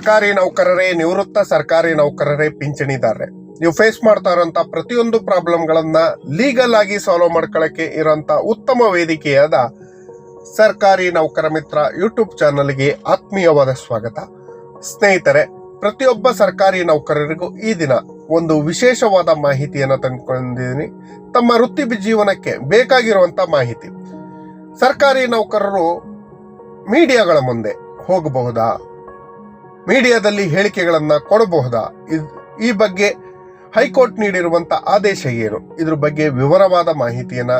ಸರ್ಕಾರಿ ನೌಕರರೇ, ನಿವೃತ್ತ ಸರ್ಕಾರಿ ನೌಕರರೇ ಪಿಂಚಣಿದಾರರೇ. ನೀವು ಫೇಸ್ ಮಾಡ್ತಾ ಇರೋಂಥ ಪ್ರತಿಯೊಂದು ಪ್ರಾಬ್ಲಮ್ಗಳನ್ನ ಲೀಗಲ್ ಆಗಿ ಸಾಲ್ವ್ ಮಾಡ್ಕೊಳ್ಳಕ್ಕೆ ಇರೋಂಥ ಉತ್ತಮ ವೇದಿಕೆಯಾದ ಸರ್ಕಾರಿ ನೌಕರ ಮಿತ್ರ ಯೂಟ್ಯೂಬ್ ಚಾನಲ್ಗೆ ಆತ್ಮೀಯವಾದ ಸ್ವಾಗತ. ಸ್ನೇಹಿತರೆ, ಪ್ರತಿಯೊಬ್ಬ ಸರ್ಕಾರಿ ನೌಕರರಿಗೂ ಈ ದಿನ ಒಂದು ವಿಶೇಷವಾದ ಮಾಹಿತಿಯನ್ನು ತಂದುಕೊಂಡಿದ್ದೀನಿ. ತಮ್ಮ ವೃತ್ತಿ ಜೀವನಕ್ಕೆ ಬೇಕಾಗಿರುವಂತ ಮಾಹಿತಿ. ಸರ್ಕಾರಿ ನೌಕರರು ಮೀಡಿಯಾಗಳ ಮುಂದೆ ಹೋಗಬಹುದಾ? ಮೀಡಿಯಾದಲ್ಲಿ ಹೇಳಿಕೆಗಳನ್ನ ಕೊಡಬಹುದಾ? ಈ ಬಗ್ಗೆ ಹೈಕೋರ್ಟ್ ನೀಡಿರುವಂತ ಆದೇಶ ಏನು? ಇದ್ರ ಬಗ್ಗೆ ವಿವರವಾದ ಮಾಹಿತಿಯನ್ನ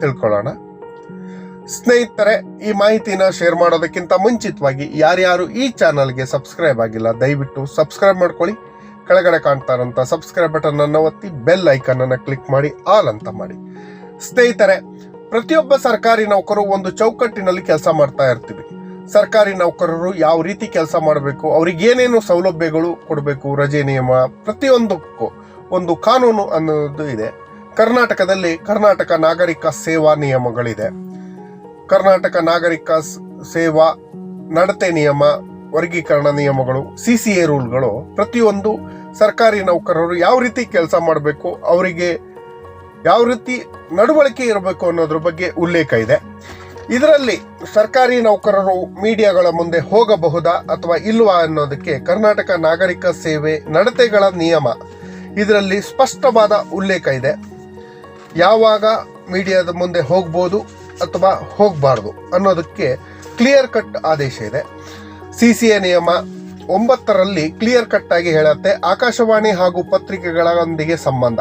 ತಿಳ್ಕೊಳ್ಳೋಣ. ಸ್ನೇಹಿತರೆ, ಈ ಮಾಹಿತಿನ ಶೇರ್ ಮಾಡೋದಕ್ಕಿಂತ ಮುಂಚಿತವಾಗಿ ಯಾರ್ಯಾರು ಈ ಚಾನಲ್ಗೆ ಸಬ್ಸ್ಕ್ರೈಬ್ ಆಗಿಲ್ಲ, ದಯವಿಟ್ಟು ಸಬ್ಸ್ಕ್ರೈಬ್ ಮಾಡ್ಕೊಳ್ಳಿ. ಕೆಳಗಡೆ ಕಾಣ್ತಾ ಇರೋಂಥ ಸಬ್ಸ್ಕ್ರೈಬ್ ಬಟನ್ ಅನ್ನು ಒತ್ತಿ ಬೆಲ್ ಐಕನ್ ಅನ್ನು ಕ್ಲಿಕ್ ಮಾಡಿ, ಆಲ್ ಅಂತ ಮಾಡಿ. ಸ್ನೇಹಿತರೆ, ಪ್ರತಿಯೊಬ್ಬ ಸರ್ಕಾರಿ ನೌಕರು ಒಂದು ಚೌಕಟ್ಟಿನಲ್ಲಿ ಕೆಲಸ ಮಾಡ್ತಾ ಇರ್ತೀವಿ. ಸರ್ಕಾರಿ ನೌಕರರು ಯಾವ ರೀತಿ ಕೆಲಸ ಮಾಡಬೇಕು, ಅವ್ರಿಗೆ ಏನೇನು ಸೌಲಭ್ಯಗಳು ಕೊಡಬೇಕು ರಜೆ ನಿಯಮ, ಪ್ರತಿಯೊಂದಕ್ಕೂ ಒಂದು ಕಾನೂನು ಅನ್ನೋದು ಇದೆ. ಕರ್ನಾಟಕದಲ್ಲಿ ಕರ್ನಾಟಕ ನಾಗರಿಕ ಸೇವಾ ನಿಯಮಗಳಿದೆ. ಕರ್ನಾಟಕ ನಾಗರಿಕ ಸೇವಾ ನಡತೆ ನಿಯಮ, ವರ್ಗೀಕರಣ ನಿಯಮಗಳು, ಸಿ ಸಿ ಎ ರೂಲ್ಗಳು, ಪ್ರತಿಯೊಂದು ಸರ್ಕಾರಿ ನೌಕರರು ಯಾವ ರೀತಿ ಕೆಲಸ ಮಾಡಬೇಕು, ಅವರಿಗೆ ಯಾವ ರೀತಿ ನಡವಳಿಕೆ ಇರಬೇಕು ಅನ್ನೋದ್ರ ಬಗ್ಗೆ ಉಲ್ಲೇಖ ಇದೆ. ಇದರಲ್ಲಿ ಸರ್ಕಾರಿ ನೌಕರರು ಮೀಡಿಯಾಗಳ ಮುಂದೆ ಹೋಗಬಹುದಾ ಅಥವಾ ಇಲ್ವಾ ಅನ್ನೋದಕ್ಕೆ ಕರ್ನಾಟಕ ನಾಗರಿಕ ಸೇವೆ ನಡತೆಗಳ ನಿಯಮ. ಇದರಲ್ಲಿ ಸ್ಪಷ್ಟವಾದ ಉಲ್ಲೇಖ ಇದೆ. ಯಾವಾಗ ಮೀಡಿಯಾದ ಮುಂದೆ ಹೋಗ್ಬೋದು ಅಥವಾ ಹೋಗಬಾರ್ದು ಅನ್ನೋದಕ್ಕೆ ಕ್ಲಿಯರ್ ಕಟ್ ಆದೇಶ ಇದೆ. ಸಿ ಸಿ ಎ ನಿಯಮ ಒಂಬತ್ತರಲ್ಲಿ ಕ್ಲಿಯರ್ ಕಟ್ ಆಗಿ ಹೇಳುತ್ತೆ. ಆಕಾಶವಾಣಿ ಹಾಗೂ ಪತ್ರಿಕೆಗಳೊಂದಿಗೆ ಸಂಬಂಧ.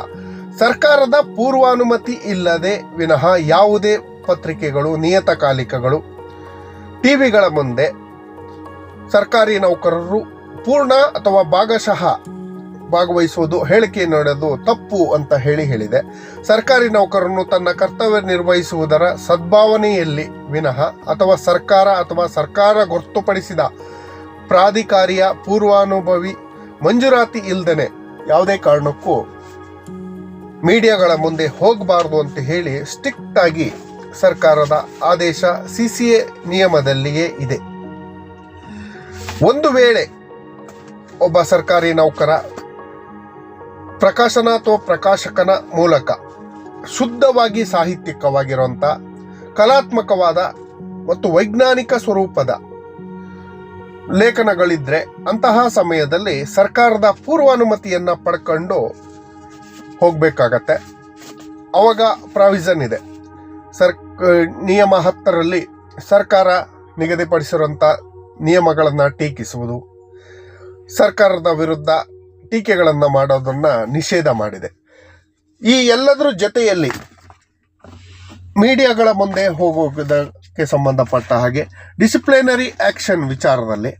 ಸರ್ಕಾರದ ಪೂರ್ವಾನುಮತಿ ಇಲ್ಲದೆ ವಿನಃ ಯಾವುದೇ ಪತ್ರಿಕೆಗಳು, ನಿಯತಕಾಲಿಕಗಳು, ಟಿವಿಗಳ ಮುಂದೆ ಸರ್ಕಾರಿ ನೌಕರರು ಪೂರ್ಣ ಅಥವಾ ಭಾಗಶಃ ಭಾಗವಹಿಸುವುದು, ಹೇಳಿಕೆ ನೀಡೋದು ತಪ್ಪು ಅಂತ ಹೇಳಿ ಹೇಳಿದೆ. ಸರ್ಕಾರಿ ನೌಕರನ್ನು ತನ್ನ ಕರ್ತವ್ಯ ನಿರ್ವಹಿಸುವುದರ ಸದ್ಭಾವನೆಯಲ್ಲಿ ವಿನಃ ಅಥವಾ ಸರ್ಕಾರ ಅಥವಾ ಸರ್ಕಾರ ಗೊತ್ತುಪಡಿಸಿದ ಪ್ರಾಧಿಕಾರಿಯ ಪೂರ್ವಾನುಭವಿ ಮಂಜೂರಾತಿ ಇಲ್ದೇನೆ ಯಾವುದೇ ಕಾರಣಕ್ಕೂ ಮೀಡಿಯಾಗಳ ಮುಂದೆ ಹೋಗಬಾರ್ದು ಅಂತ ಹೇಳಿ ಸ್ಟ್ರಿಕ್ಟ್ ಆಗಿ ಸರ್ಕಾರದ ಆದೇಶ ಸಿಸಿಎ ನಿಯಮದಲ್ಲಿಯೇ ಇದೆ. ಒಂದು ವೇಳೆ ಒಬ್ಬ ಸರ್ಕಾರಿ ನೌಕರ ಪ್ರಕಾಶನ ಅಥವಾ ಪ್ರಕಾಶಕನ ಮೂಲಕ ಶುದ್ಧವಾಗಿ ಸಾಹಿತ್ಯಿಕವಾಗಿರುವಂಥ ಕಲಾತ್ಮಕವಾದ ಮತ್ತು ವೈಜ್ಞಾನಿಕ ಸ್ವರೂಪದ ಲೇಖನಗಳಿದ್ರೆ ಅಂತಹ ಸಮಯದಲ್ಲಿ ಸರ್ಕಾರದ ಪೂರ್ವಾನುಮತಿಯನ್ನ ಪಡ್ಕೊಂಡು ಹೋಗಬೇಕಾಗತ್ತೆ. ಅವಾಗ ಪ್ರಾವಿಷನ್ ಇದೆ. ಸರ್ ನಿಯಮ ಹತ್ತರಲ್ಲಿ ಸರ್ಕಾರ ನಿಗದಿಪಡಿಸಿರುವಂಥ ನಿಯಮಗಳನ್ನು ಟೀಕಿಸುವುದು, ಸರ್ಕಾರದ ವಿರುದ್ಧ ಟೀಕೆಗಳನ್ನು ಮಾಡೋದನ್ನು ನಿಷೇಧ ಮಾಡಿದೆ. ಈ ಎಲ್ಲದರ ಜೊತೆಯಲ್ಲಿ ಮೀಡಿಯಾಗಳ ಮುಂದೆ ಹೋಗೋದಕ್ಕೆ ಸಂಬಂಧಪಟ್ಟ ಹಾಗೆ ಡಿಸಿಪ್ಲಿನರಿ ಆ್ಯಕ್ಷನ್ ವಿಚಾರದಲ್ಲಿ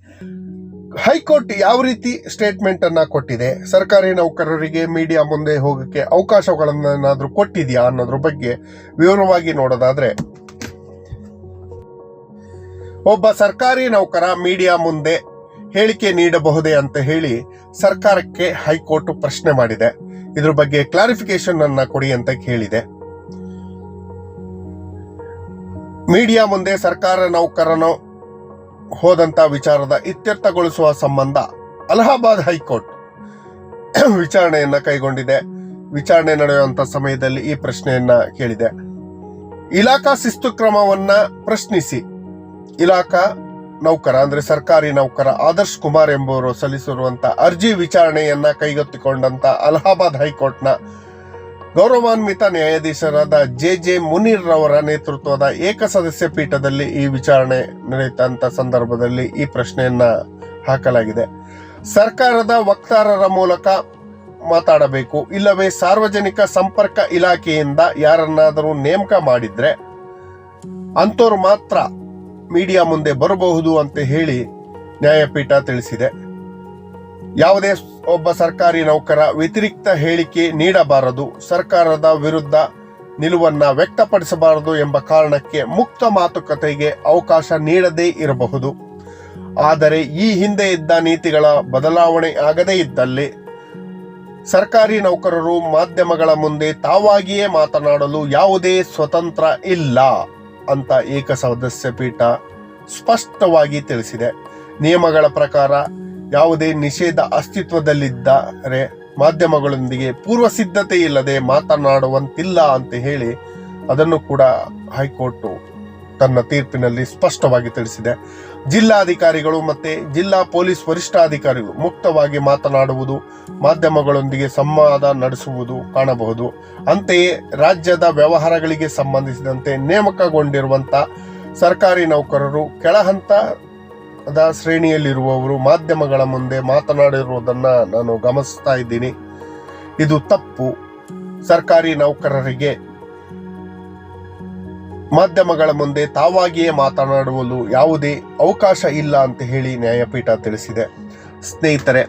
ಹೈಕೋರ್ಟ್ ಯಾವ ರೀತಿ ಸ್ಟೇಟ್ಮೆಂಟ್ ಅನ್ನ ಕೊಟ್ಟಿದೆ? ಸರ್ಕಾರಿ ನೌಕರರಿಗೆ ಮೀಡಿಯಾ ಮುಂದೆ ಹೋಗಕ್ಕೆ ಅವಕಾಶಗಳನ್ನೇನಾದ್ರೂ ಕೊಟ್ಟಿದೆಯಾ ಅನ್ನೋದ್ರ ಬಗ್ಗೆ ವಿವರವಾಗಿ ನೋಡೋದಾದ್ರೆ, ಒಬ್ಬ ಸರ್ಕಾರಿ ನೌಕರ ಮೀಡಿಯಾ ಮುಂದೆ ಹೇಳಿಕೆ ನೀಡಬಹುದೇ ಅಂತ ಹೇಳಿ ಸರ್ಕಾರಕ್ಕೆ ಹೈಕೋರ್ಟ್ ಪ್ರಶ್ನೆ ಮಾಡಿದೆ. ಇದ್ರ ಬಗ್ಗೆ ಕ್ಲಾರಿಫಿಕೇಶನ್ ಅನ್ನ ಕೊಡಿ ಅಂತ ಕೇಳಿದೆ. ಮೀಡಿಯಾ ಮುಂದೆ ಸರ್ಕಾರ ನೌಕರನು ಹೋದಂತ ವಿಚಾರದ ಇತ್ಯರ್ಥಗೊಳಿಸುವ ಸಂಬಂಧ ಅಲಹಾಬಾದ್ ಹೈಕೋರ್ಟ್ ವಿಚಾರಣೆಯನ್ನ ಕೈಗೊಂಡಿದೆ. ವಿಚಾರಣೆ ನಡೆಯುವಂತ ಸಮಯದಲ್ಲಿ ಈ ಪ್ರಶ್ನೆಯನ್ನ ಕೇಳಿದೆ. ಇಲಾಖಾ ಶಿಸ್ತು ಕ್ರಮವನ್ನ ಪ್ರಶ್ನಿಸಿ. ಇಲಾಖಾ ನೌಕರ, ಅಂದ್ರೆ ಸರ್ಕಾರಿ ನೌಕರ ಆದರ್ಶ್ ಕುಮಾರ್ ಎಂಬುವರು ಸಲ್ಲಿಸಿರುವಂತ ಅರ್ಜಿ ವಿಚಾರಣೆಯನ್ನ ಕೈಗೆತ್ತಿಕೊಂಡಂತ ಅಲಹಾಬಾದ್ ಹೈಕೋರ್ಟ್ನ ಗೌರವಾನ್ವಿತ ನ್ಯಾಯಾಧೀಶರಾದ ಜೆ ಜೆ ಮುನೀರ್ ರವರ ನೇತೃತ್ವದ ಏಕಸದಸ್ಯ ಪೀಠದಲ್ಲಿ ಈ ವಿಚಾರಣೆ ನಡೆಯುತ್ತಂತ ಸಂದರ್ಭದಲ್ಲಿ ಈ ಪ್ರಶ್ನೆಯನ್ನ ಹಾಕಲಾಗಿದೆ. ಸರ್ಕಾರದ ವಕ್ತಾರರ ಮೂಲಕ ಮಾತಾಡಬೇಕು. ಇಲ್ಲವೇ ಸಾರ್ವಜನಿಕ ಸಂಪರ್ಕ ಇಲಾಖೆಯಿಂದ ಯಾರನ್ನಾದರೂ ನೇಮಕ ಮಾಡಿದ್ರೆ ಅಂಥವ್ರು ಮಾತ್ರ ಮೀಡಿಯಾ ಮುಂದೆ ಬರಬಹುದು ಅಂತ ಹೇಳಿ ನ್ಯಾಯಪೀಠ ತಿಳಿಸಿದೆ. ಯಾವುದೇ ಒಬ್ಬ ಸರ್ಕಾರಿ ನೌಕರ ವ್ಯತಿರಿಕ್ತ ಹೇಳಿಕೆ ನೀಡಬಾರದು. ಸರ್ಕಾರದ ವಿರುದ್ಧ ನಿಲುವನ್ನ ವ್ಯಕ್ತಪಡಿಸಬಾರದು ಎಂಬ ಕಾರಣಕ್ಕೆ ಮುಕ್ತ ಮಾತುಕತೆಗೆ ಅವಕಾಶ ನೀಡದೇ ಇರಬಹುದು. ಆದರೆ ಈ ಹಿಂದೆ ಇದ್ದ ನೀತಿಗಳ ಬದಲಾವಣೆ ಆಗದೇ ಇದ್ದಲ್ಲಿ ಸರ್ಕಾರಿ ನೌಕರರು ಮಾಧ್ಯಮಗಳ ಮುಂದೆ ತಾವಾಗಿಯೇ ಮಾತನಾಡಲು ಯಾವುದೇ ಸ್ವತಂತ್ರ ಇಲ್ಲ ಅಂತ ಏಕಸದಸ್ಯ ಪೀಠ ಸ್ಪಷ್ಟವಾಗಿ ತಿಳಿಸಿದೆ. ನಿಯಮಗಳ ಪ್ರಕಾರ ಯಾವುದೇ ನಿಷೇಧ ಅಸ್ತಿತ್ವದಲ್ಲಿದ್ದರೆ ಮಾಧ್ಯಮಗಳೊಂದಿಗೆ ಪೂರ್ವ ಸಿದ್ಧತೆ ಇಲ್ಲದೆ ಮಾತನಾಡುವಂತಿಲ್ಲ ಅಂತ ಹೇಳಿ ಅದನ್ನು ಕೂಡ ಹೈಕೋರ್ಟ್ ತನ್ನ ತೀರ್ಪಿನಲ್ಲಿ ಸ್ಪಷ್ಟವಾಗಿ ತಿಳಿಸಿದೆ. ಜಿಲ್ಲಾಧಿಕಾರಿಗಳು ಮತ್ತೆ ಜಿಲ್ಲಾ ಪೊಲೀಸ್ ವರಿಷ್ಠಾಧಿಕಾರಿಗಳು ಮುಕ್ತವಾಗಿ ಮಾತನಾಡುವುದು, ಮಾಧ್ಯಮಗಳೊಂದಿಗೆ ಸಂವಾದ ನಡೆಸುವುದು ಕಾಣಬಹುದು. ಅಂತೆಯೇ ರಾಜ್ಯದ ವ್ಯವಹಾರಗಳಿಗೆ ಸಂಬಂಧಿಸಿದಂತೆ ನೇಮಕಗೊಂಡಿರುವಂತ ಸರ್ಕಾರಿ ನೌಕರರು ಕೆಳಹಂತದ ಶ್ರೇಣಿಯಲ್ಲಿರುವವರು ಮಾಧ್ಯಮಗಳ ಮುಂದೆ ಮಾತನಾಡಿರುವುದನ್ನ ನಾನು ಗಮನಿಸ್ತಾ ಇದ್ದೀನಿ. ಇದು ತಪ್ಪು. ಸರ್ಕಾರಿ ನೌಕರರಿಗೆ ಮಾಧ್ಯಮಗಳ ಮುಂದೆ ತಾವಾಗಿಯೇ ಮಾತನಾಡುವಲು ಯಾವುದೇ ಅವಕಾಶ ಇಲ್ಲ ಅಂತ ಹೇಳಿ ನ್ಯಾಯಪೀಠ ತಿಳಿಸಿದೆ. ಸ್ನೇಹಿತರೆ,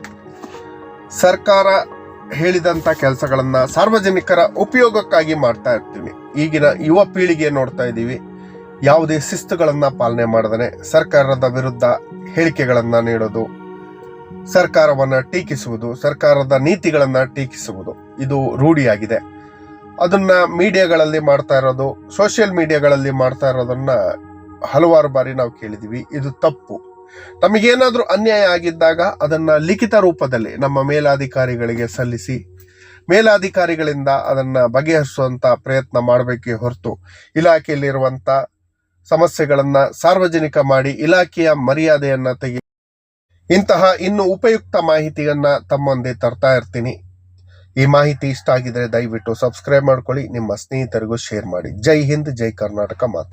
ಸರ್ಕಾರ ಹೇಳಿದಂತ ಕೆಲಸಗಳನ್ನು ಸಾರ್ವಜನಿಕರ ಉಪಯೋಗಕ್ಕಾಗಿ ಮಾಡ್ತಾ ಇರ್ತೀವಿ ಈಗಿನ ಯುವ ಪೀಳಿಗೆ ನೋಡ್ತಾ ಇದ್ದೀವಿ. ಯಾವುದೇ ಶಿಸ್ತುಗಳನ್ನು ಪಾಲನೆ ಮಾಡದೇ ಸರ್ಕಾರದ ವಿರುದ್ಧ ಹೇಳಿಕೆಗಳನ್ನು ನೀಡೋದು, ಸರ್ಕಾರವನ್ನ ಟೀಕಿಸುವುದು, ಸರ್ಕಾರದ ನೀತಿಗಳನ್ನು ಟೀಕಿಸುವುದು, ಇದು ರೂಢಿಯಾಗಿದೆ. ಅದನ್ನ ಮೀಡಿಯಾಗಳಲ್ಲಿ ಮಾಡ್ತಾ ಇರೋದು, ಸೋಷಿಯಲ್ ಮೀಡಿಯಾಗಳಲ್ಲಿ ಮಾಡ್ತಾ ಇರೋದನ್ನ ಹಲವಾರು ಬಾರಿ ನಾವು ಕೇಳಿದ್ದೀವಿ ಇದು ತಪ್ಪು. ತಮಗೇನಾದರೂ ಅನ್ಯಾಯ ಆಗಿದ್ದಾಗ ಅದನ್ನ ಲಿಖಿತ ರೂಪದಲ್ಲಿ ನಮ್ಮ ಮೇಲಾಧಿಕಾರಿಗಳಿಗೆ ಸಲ್ಲಿಸಿ, ಮೇಲಾಧಿಕಾರಿಗಳಿಂದ ಅದನ್ನ ಬಗೆಹರಿಸುವಂತ ಪ್ರಯತ್ನ ಮಾಡಬೇಕೇ ಹೊರತು ಇಲಾಖೆಯಲ್ಲಿರುವಂತ ಸಮಸ್ಯೆಗಳನ್ನ ಸಾರ್ವಜನಿಕ ಮಾಡಿ ಇಲಾಖೆಯ ಮರ್ಯಾದೆಯನ್ನ ತೆಗಿ ಇಂತಹ ಇನ್ನು ಉಪಯುಕ್ತ ಮಾಹಿತಿಯನ್ನ ತಮ್ಮೊಂದೆ ತರ್ತಾ ಇರ್ತೀನಿ. ಈ ಮಾಹಿತಿ ಇಷ್ಟ ಆಗಿದ್ರೆ ದಯವಿಟ್ಟು ಸಬ್ಸ್ಕ್ರೈಬ್ ಮಾಡ್ಕೊಳ್ಳಿ, ನಿಮ್ಮ ಸ್ನೇಹಿತರಿಗೂ ಶೇರ್ ಮಾಡಿ. ಜೈ ಹಿಂದ್, ಜೈ ಕರ್ನಾಟಕ ಮಾತೆ.